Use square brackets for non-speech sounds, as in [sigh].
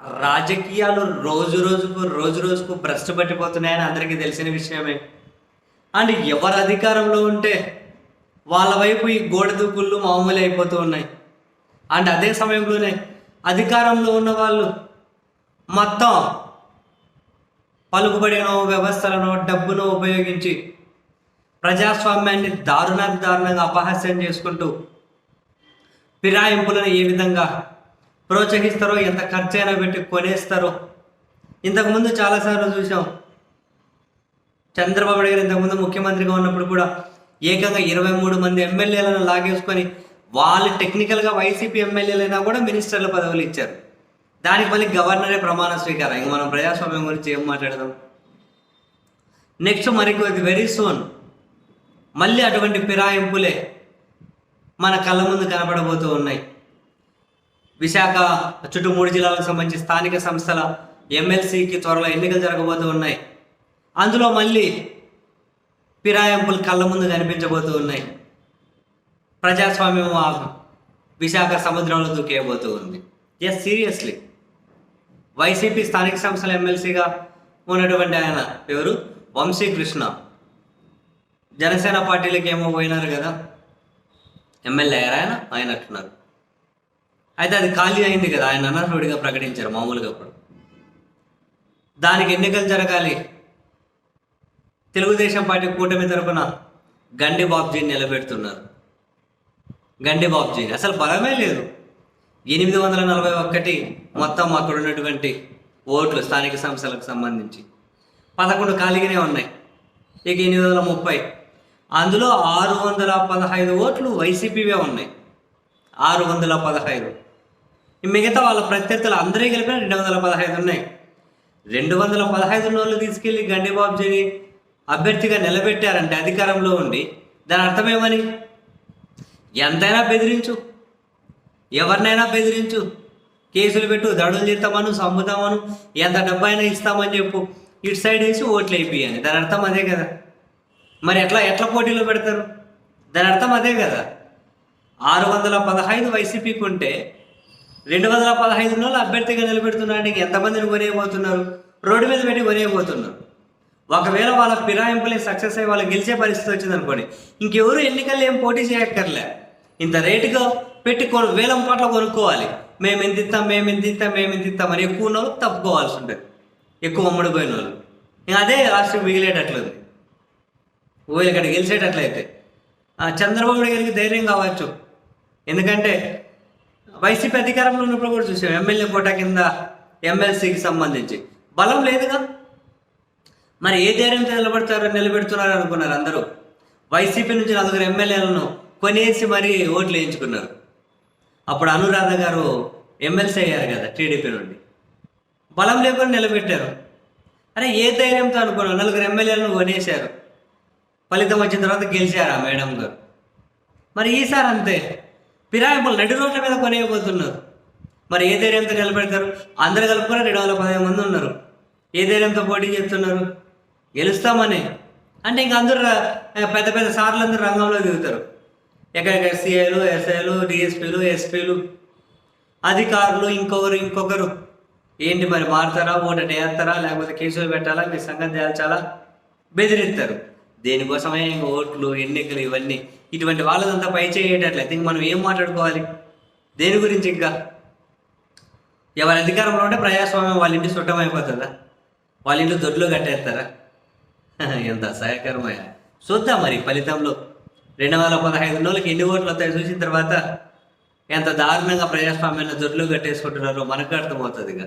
రాజకీయాలు రోజు రోజుకు రోజు రోజుకు భ్రష్టు పట్టిపోతున్నాయని అందరికీ తెలిసిన విషయమే. అండ్ ఎవరు అధికారంలో ఉంటే వాళ్ళ వైపు ఈ గోడ దూకుళ్ళు మామూలు అయిపోతూ ఉన్నాయి. అండ్ అదే సమయంలోనే అధికారంలో ఉన్న వాళ్ళు మొత్తం పలుకుబడిన వ్యవస్థలను డబ్బును ఉపయోగించి ప్రజాస్వామ్యాన్ని దారుణానికి దారుణంగా అపహాస్యం చేసుకుంటూ ఫిరాయింపులను ఏ విధంగా ప్రోత్సహిస్తారో ఎంత ఖర్చైనా పెట్టి కొనేస్తారో. ఇంతకుముందు చాలాసార్లు చూసాం చంద్రబాబు నాయుడు గారు ఇంతకుముందు ముఖ్యమంత్రిగా ఉన్నప్పుడు కూడా ఏకంగా ఇరవై మూడు మంది ఎమ్మెల్యేలను లాగేసుకొని వాళ్ళు టెక్నికల్గా వైసీపీ ఎమ్మెల్యేలైనా కూడా మినిస్టర్ల పదవులు ఇచ్చారు. దానికి మళ్ళీ గవర్నరే ప్రమాణ స్వీకారం. ఇంక మనం ప్రజాస్వామ్యం గురించి ఏం మాట్లాడదాం? నెక్స్ట్ మరి కొద్ది వెరీ సూన్ మళ్ళీ అటువంటి ఫిరాయింపులే మన కళ్ళ ముందు కనపడబోతూ ఉన్నాయి. విశాఖ చుట్టూ మూడు జిల్లాలకు సంబంధించి స్థానిక సంస్థల ఎమ్మెల్సీకి త్వరలో ఎన్నికలు జరగబోతూ ఉన్నాయి అందులో మళ్ళీ ఫిరాయింపులు కళ్ళ ముందు కనిపించబోతూ ఉన్నాయి ప్రజాస్వామ్యం ఆ విశాఖ సముద్రంలో దూకేయబోతూ ఉంది ఎస్ సీరియస్లీ వైసీపీ స్థానిక సంస్థల ఎమ్మెల్సీగా ఉన్నటువంటి ఆయన ఎవరు? వంశీకృష్ణ జనసేన పార్టీలకు ఏమో పోయినారు కదా. ఎమ్మెల్యే అయ్యారు ఆయన? ఆయన అంటున్నారు. అయితే అది ఖాళీ అయింది కదా. ఆయన అనర్హుడిగా ప్రకటించారు మామూలుగా అప్పుడు. దానికి ఎన్నికలు జరగాలి. తెలుగుదేశం పార్టీ కూటమి తరపున గండి బాబ్జీని నిలబెడుతున్నారు. గండి బాబ్జీని అసలు బలమే లేదు. ఎనిమిది వందల నలభై ఒక్కటి మొత్తం అక్కడ ఉన్నటువంటి ఓట్లు స్థానిక సంస్థలకు సంబంధించి పదకొండు ఖాళీగానే ఉన్నాయి. ఇక ఎనిమిది వందల ముప్పై. అందులో ఆరు వందల పదహైదు ఓట్లు వైసీపీవే ఉన్నాయి. ఆరు వందల పదహైదు. మిగతా వాళ్ళ ప్రత్యర్థులు అందరూ కలిపి రెండు వందల పదహైదు ఉన్నాయి. రెండు వందల పదహైదు వాళ్ళు తీసుకెళ్ళి గండిబాబుజీని అభ్యర్థిగా నిలబెట్టారంటే అధికారంలో ఉండి దాని అర్థమేమని? ఎంతైనా బెదిరించు. ఎవరినైనా బెదిరించు. కేసులు పెట్టు దడులు చేస్తామను చంపుతామను ఎంత డబ్బైనా ఇస్తామని చెప్పు. ఇటు సైడ్ వేసి ఓట్లు అయిపోయాను దాని అర్థం అదే కదా. మరి ఎట్లా ఎట్లా పోటీలో పెడతారు? దాని అర్థం అదే కదా. ఆరు వందల పదహైదు వైసీపీకి ఉంటే రెండు వందల పదహైదు రోజులు అభ్యర్థిగా నిలబెడుతున్నాడానికి ఎంతమందిని కొనేయబోతున్నారు? రోడ్డు మీద పెట్టి కొనేయబోతున్నారు. ఒకవేళ వాళ్ళ ఫిరాయింపులే సక్సెస్ అయ్యి వాళ్ళు గెలిచే పరిస్థితి వచ్చింది అనుకోండి ఇంకెవరు ఎన్నికల్లో ఏం పోటీ చేయక్కర్లే. ఇంత రేటుగా పెట్టి కొను వేలం పాటలు కొనుక్కోవాలి. మేము ఎంత ఇస్తాం మేము ఎంత ఇస్తాం మేము ఎంత ఇస్తాం అని ఎక్కువ ఉన్న వాళ్ళు తప్పుకోవాల్సి ఉంటుంది. ఎక్కువ అమ్ముడిపోయిన వాళ్ళు ఇంకా అదే రాష్ట్రం మిగిలేటట్లేదు. ఓ ఇక్కడ గెలిచేటట్లయితే. చంద్రబాబు నాయుడు గారికి ధైర్యం కావచ్చు. ఎందుకంటే వైసీపీ అధికారంలో ఉన్నప్పుడు కూడా చూసాం. ఎమ్మెల్యే కోటా కింద ఎమ్మెల్సీకి సంబంధించి. బలం లేదుగా? మరి ఏ ధైర్యంతో నిలబడతారో నిలబెడుతున్నారు అనుకున్నారు అందరూ. వైసీపీ నుంచి నలుగురు ఎమ్మెల్యేలను కొనేసి మరీ ఓట్లు వేయించుకున్నారు. అప్పుడు అనురాధ గారు ఎమ్మెల్సీ అయ్యారు కదా టీడీపీ నుండి. బలం లేకుండా నిలబెట్టారు. అరే ఏ ధైర్యంతో అనుకున్నారు నలుగురు ఎమ్మెల్యేలను కొనేశారు. ఫలితం వచ్చిన తర్వాత గెలిచారు ఆ మేడం గారు. మరి ఈసారి అంతే. ఫిరాయింపులు నడి రోడ్ల మీద కొనేయబోతున్నారు మరి ఏ ధైర్యంతో నిలబెడతారు? అందరు కలుపుకొని రెండు వందల పదిహేను మంది ఉన్నారు. ఏ ధైర్యంతో పోటీ చేస్తున్నారు? గెలుస్తామని. అంటే ఇంక అందరూ పెద్ద పెద్ద సార్లు అందరూ రంగంలో దిగుతారు. ఎక్కడెక్కడ ఎస్సీఐలు ఎస్ఐలు డిఎస్పీలు ఎస్పీలు అధికారులు ఇంకొకరు ఇంకొకరు. ఏంటి మరి మారుతారా? ఓటు వేస్తారా? లేకపోతే కేసులు పెట్టాలా? మీ సంగతి తేల్చాలా? బెదిరిస్తారు. దేనికోసమే ఓట్లు ఎన్నికలు ఇవన్నీ. ఇటువంటి వాళ్ళదంతా పై చేయటట్లయితే ఇంక మనం ఏం మాట్లాడుకోవాలి? దేని గురించి ఇంకా? ఎవరి అధికారంలో ఉంటే ప్రజాస్వామ్యం వాళ్ళ ఇంటి చుట్టం అయిపోతుందా? వాళ్ళ ఇంటి దొడ్లో కట్టేస్తారా? [laughs] ఎంత అసహ్యకరమయ్య చూద్దాం మరి ఫలితంలో. రెండు వందల పదహైదు రోజులకి ఎన్ని ఓట్లు వస్తాయి చూసిన తర్వాత ఎంత దారుణంగా ప్రజాస్వామ్యాన్ని దొడ్లో కట్టేసుకుంటున్నారో మనకు అర్థమవుతుంది ఇక.